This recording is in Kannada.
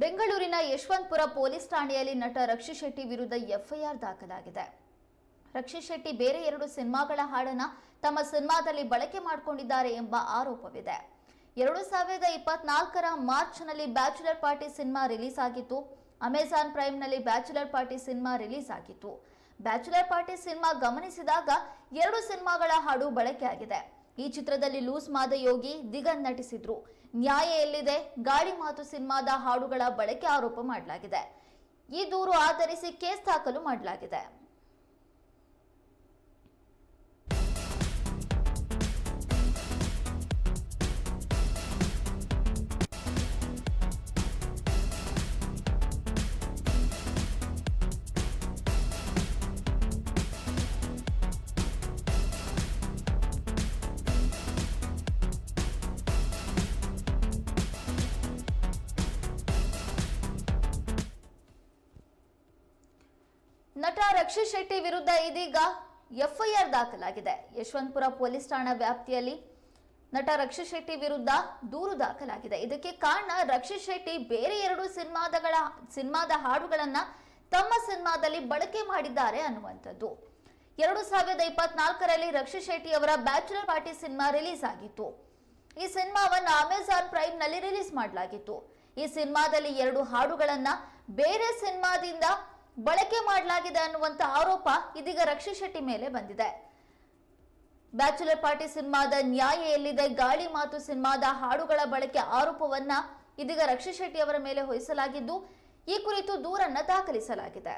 ಬೆಂಗಳೂರಿನ ಯಶವಂತಪುರ ಪೊಲೀಸ್ ಠಾಣೆಯಲ್ಲಿ ನಟ ರಕ್ಷಿ ಶೆಟ್ಟಿ ವಿರುದ್ಧ ಎಫ್ಐಆರ್ ದಾಖಲಾಗಿದೆ. ರಕ್ಷಿ ಶೆಟ್ಟಿ ಬೇರೆ ಎರಡು ಸಿನಿಮಾಗಳ ಹಾಡನ್ನ ತಮ್ಮ ಸಿನಿಮಾದಲ್ಲಿ ಬಳಕೆ ಮಾಡಿಕೊಂಡಿದ್ದಾರೆ ಎಂಬ ಆರೋಪವಿದೆ. ಎರಡು ಸಾವಿರದ ಇಪ್ಪತ್ನಾಲ್ಕರ ಮಾರ್ಚ್ನಲ್ಲಿ ಬ್ಯಾಚುಲರ್ ಪಾರ್ಟಿ ಸಿನಿಮಾ ರಿಲೀಸ್ ಆಗಿತ್ತು. ಅಮೆಜಾನ್ ಪ್ರೈಮ್ನಲ್ಲಿ ಬ್ಯಾಚುಲರ್ ಪಾರ್ಟಿ ಸಿನಿಮಾ ರಿಲೀಸ್ ಆಗಿತ್ತು. ಬ್ಯಾಚುಲರ್ ಪಾರ್ಟಿ ಸಿನಿಮಾ ಗಮನಿಸಿದಾಗ ಎರಡು ಸಿನಿಮಾಗಳ ಹಾಡು ಬಳಕೆಯಾಗಿದೆ. ಈ ಚಿತ್ರದಲ್ಲಿ ಲೂಸ್ ಮಾದ ಯೋಗಿ ದಿಗನ್ ನಟಿಸಿದ್ರು. ನ್ಯಾಯ ಎಲ್ಲಿದೆ? ಗಾಳಿ ಮಾತು ಸಿನಿಮಾದ ಹಾಡುಗಳ ಬಳಕೆ ಆರೋಪ ಮಾಡಲಾಗಿದೆ. ಈ ದೂರು ಆಧರಿಸಿ ಕೇಸ್ ದಾಖಲು ಮಾಡಲಾಗಿದೆ. ನಟ ರಕ್ಷಿತ್ ಶೆಟ್ಟಿ ವಿರುದ್ಧ ಇದೀಗ ಎಫ್ಐಆರ್ ದಾಖಲಾಗಿದೆ. ಯಶವಂತಪುರ ಪೊಲೀಸ್ ಠಾಣಾ ವ್ಯಾಪ್ತಿಯಲ್ಲಿ ನಟ ರಕ್ಷಿತ್ ಶೆಟ್ಟಿ ವಿರುದ್ಧ ದೂರು ದಾಖಲಾಗಿದೆ. ಇದಕ್ಕೆ ಕಾರಣ ರಕ್ಷಿತ್ ಶೆಟ್ಟಿ ಬೇರೆ ಎರಡು ಸಿನಿಮಾದಗಳ, ಸಿನಿಮಾದ ಹಾಡುಗಳನ್ನ ತಮ್ಮ ಸಿನಿಮಾದಲ್ಲಿ ಬಳಕೆ ಮಾಡಿದ್ದಾರೆ ಅನ್ನುವಂಥದ್ದು. ಎರಡು ಸಾವಿರದ ಇಪ್ಪತ್ನಾಲ್ಕರಲ್ಲಿ ರಕ್ಷಿತ್ ಶೆಟ್ಟಿ ಅವರ ಬ್ಯಾಚುಲರ್ ಪಾರ್ಟಿ ಸಿನಿಮಾ ರಿಲೀಸ್ ಆಗಿತ್ತು. ಈ ಸಿನಿಮಾವನ್ನು ಅಮೆಜಾನ್ ಪ್ರೈಮ್ನಲ್ಲಿ ರಿಲೀಸ್ ಮಾಡಲಾಗಿತ್ತು. ಈ ಸಿನಿಮಾದಲ್ಲಿ ಎರಡು ಹಾಡುಗಳನ್ನ ಬೇರೆ ಸಿನಿಮಾದಿಂದ ಬಳಕೆ ಮಾಡಲಾಗಿದೆ ಅನ್ನುವಂತ ಆರೋಪ ಇದೀಗ ರಕ್ಷಿತ್ ಶೆಟ್ಟಿ ಮೇಲೆ ಬಂದಿದೆ. ಬ್ಯಾಚುಲರ್ ಪಾರ್ಟಿ ಸಿನಿಮಾದ ನ್ಯಾಯ ಎಲ್ಲಿದೆ? ಗಾಳಿ ಮಾತು ಸಿನಿಮಾದ ಹಾಡುಗಳ ಬಳಕೆ ಆರೋಪವನ್ನ ಇದೀಗ ರಕ್ಷಿತ್ ಶೆಟ್ಟಿ ಅವರ ಮೇಲೆ ಹೊಯಿಸಲಾಗಿದ್ದು, ಈ ಕುರಿತು ದೂರನ್ನ ದಾಖಲಿಸಲಾಗಿದೆ.